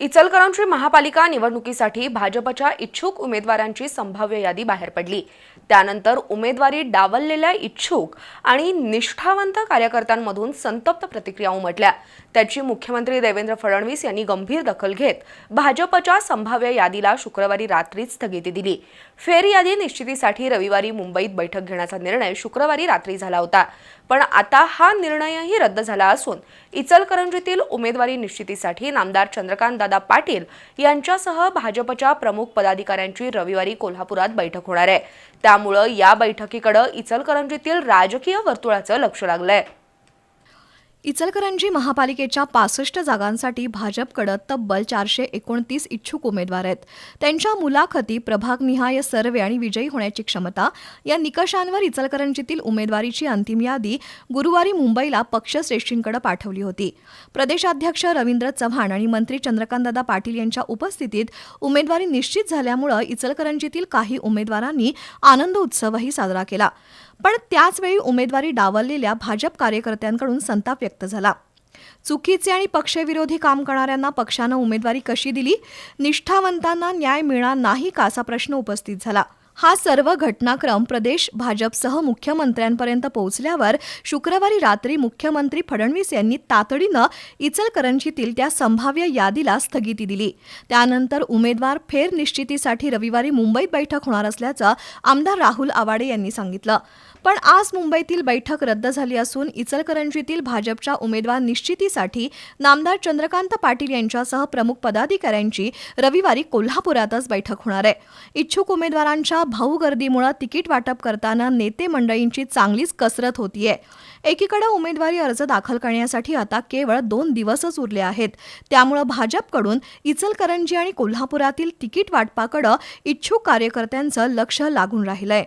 इचलकरंजी महापालिका निवडणुकीसाठी भाजपच्या इच्छुक उमेदवारांची संभाव्य यादी बाहेर पडली. त्यानंतर उमेदवारी डावललेल्या इच्छुक आणि निष्ठावंत कार्यकर्त्यांमधून संतप्त प्रतिक्रिया उमटल्या. त्याची मुख्यमंत्री देवेंद्र फडणवीस यांनी गंभीर दखल घेत भाजपच्या संभाव्य यादीला शुक्रवारी रात्रीच स्थगिती दिली. फेर यादी निश्चितीसाठी रविवारी मुंबईत बैठक घेण्याचा निर्णय शुक्रवारी रात्री झाला होता. पण आता हा निर्णयही रद्द झाला असून इचलकरंजीतील उमेदवारी निश्चितीसाठी नामदार चंद्रकांत दादा पाटील यांच्यासह भाजपच्या प्रमुख पदाधिकाऱ्यांची रविवारी कोल्हापुरात बैठक होणार आहे. त्यामुळं या बैठकीकडे इचलकरंजीतील राजकीय वर्तुळाचं लक्ष लागलंय. इचलकरंजी महापालिकेच्या पासष्ट जागांसाठी भाजपकडे तब्बल चारशे एकोणतीस इच्छुक उमेदवार आहेत. त्यांच्या मुलाखती प्रभागनिहाय सर्वे आणि विजयी होण्याची क्षमता या निकषांवर इचलकरंजीतील उमेदवारीची अंतिम यादी गुरुवारी मुंबईला पक्षश्रेष्ठींकडे पाठवली होती. प्रदेशाध्यक्ष रवींद्र चव्हाण आणि मंत्री चंद्रकांतदादा पाटील यांच्या उपस्थितीत उमेदवारी निश्चित झाल्यामुळं इचलकरंजीतील काही उमेदवारांनी आनंद उत्सवही साजरा केला. पण त्याचवेळी उमेदवारी डावललेल्या भाजप कार्यकर्त्यांकडून संताप व्यक्त झाला. चुकीचे आणि पक्षविरोधी काम करणाऱ्यांना पक्षानं उमेदवारी कशी दिली? निष्ठावंतांना न्याय मिळणार नाही का असा प्रश्न उपस्थित झाला. हा सर्व घटनाक्रम प्रदेश भाजपसह मुख्यमंत्र्यांपर्यंत पोहोचल्यावर शुक्रवारी रात्री मुख्यमंत्री फडणवीस यांनी तातडीनं इचलकरंजीतील त्या संभाव्य यादीला स्थगिती दिली. त्यानंतर उमेदवार फेरनिश्चितीसाठी रविवारी मुंबईत बैठक होणार असल्याचं आमदार राहुल आवाडे यांनी सांगितलं. पण आज मुंबईतील बैठक रद्द झाली असून इचलकरंजीतील भाजपच्या उमेदवार निश्चितीसाठी नामदार चंद्रकांत पाटील यांच्यासह प्रमुख पदाधिकाऱ्यांची रविवारी कोल्हापुरातच बैठक होणार आहे. इच्छुक उमेदवारांच्या भाऊ गर्दीमुळे तिकीट वाटप करताना नेते मंडळींची चांगलीच कसरत होतीये. एकीकडे उमेदवारी अर्ज दाखल करण्यासाठी आता केवळ दोन दिवसच उरले आहेत. त्यामुळे भाजपकडून इचलकरंजी आणि कोल्हापुरातील तिकीट वाटपाकडे इच्छुक कार्यकर्त्यांचं लक्ष लागून राहिलंय.